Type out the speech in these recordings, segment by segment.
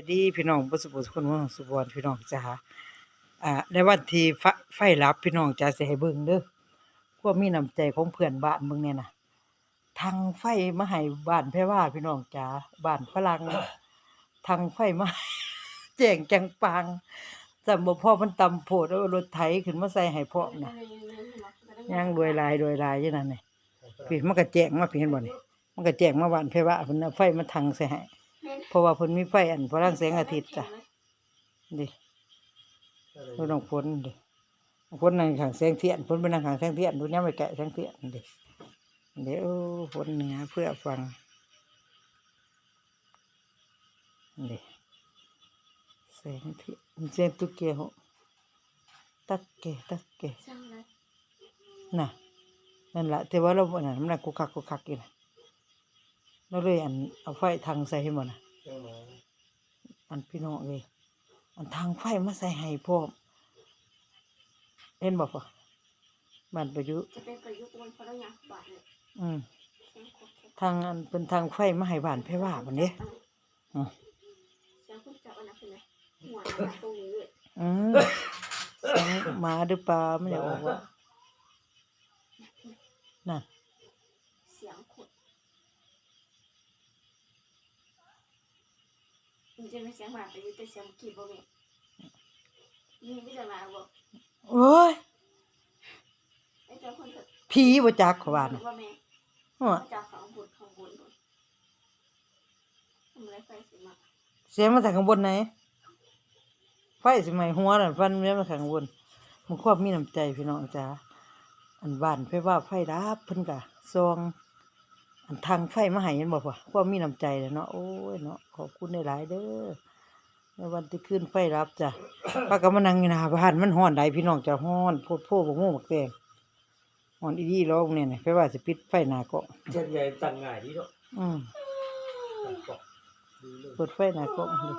สวัสดีพี่น้องบุษบุษคนเมืองสุวรรณพี่น้องจ้าอ่าในวันที่ไฟลับพี่น้องจ้าสิให้เบิ่งเด้อความมีน้ำใจของเพื่อนบ้านเบิ่งเนี่ยนะทางไฟมาให้บ้านแพ่ว่าพี่น้องจ้าบ้านฝรั่งทางไฟมาแจ้งแจงปางจำบ่พอมันตำโพดเอารถไถขึ้นมาใส่ให้พร้อนะย่างรวยลายรวยลายอยู่นั่นนี่พี่มันก็แจ้งมาพี่เห็นบ่นี่มันก็แจ้งมาบ้านแพ่ว่าเพิ่นเอาไฟมาทางใส่ให้ เพราะว่าเพิ่นมีไฟอันพลังแสงอาทิตย์จ้ะดิเพิ่นต้องพ้นดิพ้นนั่งขางแสงเทียนพ้นไปนั่งขางแสงเทียนดูเนี่ยไปแกะแสงเทียนดิเดี๋ยวพ้นเหนือเพื่อฟังดิแสงเทียนแสงตุกเกียวตักเกะตักเกะนะน่ะนั่นแหละแต่ว่าเราบ่นั่นมันกุกคักกุกคักอยู่น่ะเราเลยอันเอาไฟทางใส่ให้หมดน่ะ อันพี่น้องเลยอันทางไฟมาใส่ให้พร้อมเห็นบอกปะบ้านประยุกต์จะเป็นประยุกต์วนเพราะเราอยากบาดเลยอืมเสียงโคตรแข็งทางอันเป็นทางไฟมาให้บ้านไผว่าบัดนี้อืมเสียงคุณจับอันนั้นเป็นไงหัวหน้าตรงนี้เลยอืมเสียงหมาหรือปลาไม่อยากบอกว่านั่น เสียงโคตร มันจะไม่เสียงหมาประยุกต์แต่เสียงกีบบ่แม่นี่ไม่จะมาบอกโอ้ยไอ้เจ้าคนเถอะผีบ่จักเขาว่าน่ะว่าแม่อ้อจากข้างบนข้างบนบนทำไรไฟสิมาเสียงมาจากข้างบนไหนไฟสิไหมหัวน่ะฟันเมียมาข้างบนมันควบมีน้ำใจพี่น้องจ้าอันบ้านไผว่าไฟดับเพิ่นก็ซอง อันทางไฟมาให้เห็นบ่พ่ะความมีน้ำใจแหล้วเนาะโอ้ยเนาะขอบคุณหลายๆเด้อในวันที่ขึ้นไฟรับจ้ะป้าก็มานั่งอยู่หน้าบ้านมันฮ้อนใดพี่น้องจะฮ้อนโพดโพบ่งูบักแตงฮ้อนอีดีร้องเนี่ยนะไปว่าสิปิดไฟหน้าเกาะเจ็ดใหญ่ตั้งง่ายดีเนาะอืมตั้งเกาะดีเลยเปิดไฟหน้าเกาะเลย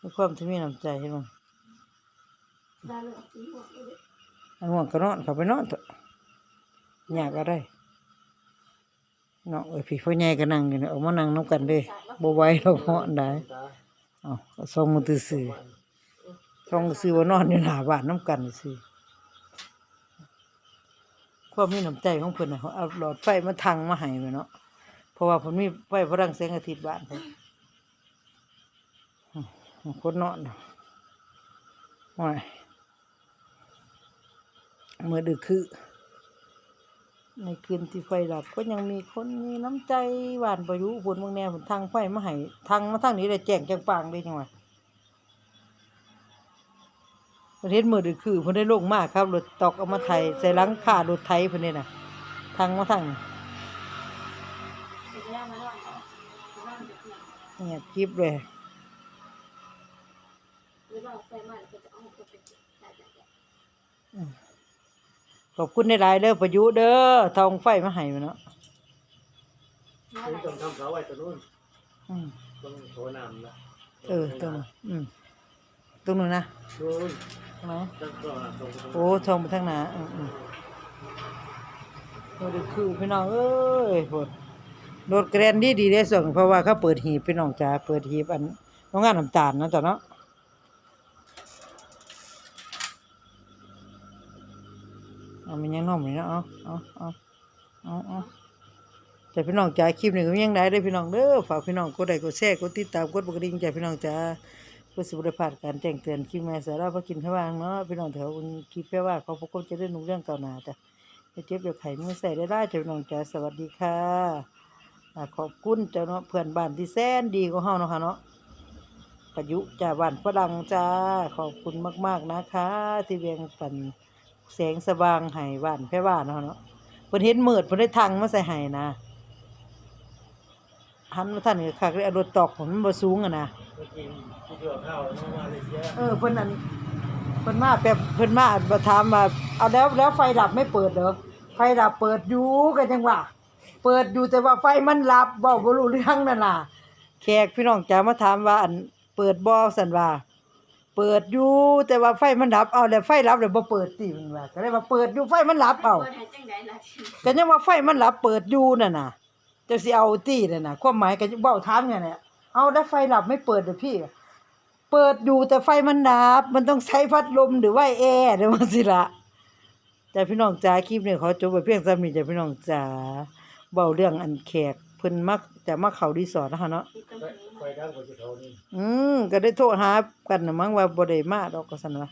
มีความที่มีน้ำใจเห็นบ่ดาเหลืองสีหัวเลยอันห่วงก็นอนเข้าไปนอนเถอะอยากอะไร เนาะเอ้ยพี่พ่อใหญ่ก็นั่งอยู่เนี่ยเอามานั่งนํกันเด้บ่ไหวเราฮ้อนได้ตาเอ้าก็ส่งมือถือซื้อต้องซื้อว่านอนอยู่หน้าบ้านน้ำกันสิความมีน้ำใจของเพิ่นน่ะเขาเอาหลอดไฟมาทังมาให้ไว้เนาะเพราะว่าเพิ่นมีไฟพลังแสงอาทิตย์บ้านเพิ่นอืมคนนอนน่ะว้ายเมื่อดึกคือ ในคืนที่ไฟดับก็ยังมีคนมีน้ำใจหวานประยุพุ่นบางแนวพุ่นทางไฟมาให้ทางมาทางนี้ได้แจ้งแจ้งปางได้จังหวะประเทศมือดือคือเพิ่นได้ลงมากครับรถตอกเอามาไทยใส่หลังคารถไทยเพิ่นนี่น่ะทางมาทางนี่จะได้มานอนเหรอมานอนเด็กเนี่ยเงียบกริบเลยหรือว่าไฟไหม้ แล้วก็จะเอาไปเป็นได้ได้ได้ขอบคุณหลายๆเด้อประยุเด้อทองไฟมาให้มาเนาะน่าคุณรักต้องทำเสาไว้ตัวนู้นอืมต้องโถน้ำนะเออตรงนู้นอืมตรงนู้นนะนู้นตรงไหนต้องต่อน้ำตรงตรงโอ้ทองไปทางหน้าอืมอืมมือดือคือพี่น้องเอ้ยโพดรถแกรนดีดีได้ส่งเพราะว่าเขาเปิดหีบพี่น้องจ๋าเปิดหีบอันโรงงานน้ำตาลนะจ๊ะเนาะ เอามันยังน้อมนี่เนาะเอาเอาเอาเอาเอาแต่พี่น้องจ๋าคลิปนี้ก็ยังได้เด้อพี่น้องเด้อฝากพี่น้องกดไลค์กดแชร์กดติดตามกดกระดิ่งจ้ะพี่น้องจ๋าเพื่อสิบได้พการแจ้งเตือนคลิปแม่สาระพระกินพระวางเนาะพี่น้องแถวคลิปแปลว่าเขาพวกเขาจะได้หนุ่เรื่องเก่าหนาจ้ะจะเจ็บเดี๋ยวไข่มือใส่ได้ได้จ้ะพี่น้องจ๋าสวัสดีค่ะขอบคุณเจ้าเนาะเพื่อนบ้านที่แสนดีของเฮาเนาะค่ะเนาะประยุจ้าบ้านฝรั่งจ้าขอบคุณมาก ๆนะคะ ที่เวียงปัน แสงสว่างให้บ้านแพ่บ้านเนาะเนาะเพิ่นเห็นมืดเพิ่นได้ทางมาใส่ให้นะหันมาท่านก็คักเลยเอารถตอกผมมันบ่สูงอะนะเมื่อกี้ที่เกี่ยวข้าวแล้วมาเลยเยอะเออเพิ่นนั่นเพิ่นมาแบบเพิ่นมาบ่ถามว่าเอาแล้วแล้วไฟดับไม่เปิดเหรอไฟดับเปิดอยู่ก็จังว่าเปิดอยู่แต่ว่าไฟมันลับเว้าบ่รู้เรื่องนั่นน่ะแขกพี่น้องจ๋ามาถามว่าอันเปิดบ่ซั่นว่า เปิดอยู่แต่ว่าไฟมันดับเอาแล้วไฟดับแล้วบ่เปิดติมันว่าก็เลยว่าเปิดอยู่ไฟมันดับเอาเปิดหายจังไดล่ะทีก็ยังว่าไฟมันลับเปิดอยู่นั่นน่ะเจะสิเอาตี้นั่นน่ะความหมายก็เว้าถามไงเนี่ยเอาแล้วไฟดับไม่เปิดเหรอพี่ เปิดอยู่แต่ไฟมันดับ มันต้องใช้พัดลมหรือว่าแอร์เดี๋ยวมาสิละแต่พี่น้องจ๋าคลิปนี้ขอจบไปเพียงเท่านี้จ้ะพี่น้องจ๋าเบาเรื่องอันแขก เพิ่นมักจะมาเข้ารีสอร์ทนะคะเนาะมีต้นไฟไม้ไฟดังกว่าจะเขานี่ อืมก็ได้โทรหากันน่ะมั้งว่าบ่ได้มาดอกก็ซั่นว่า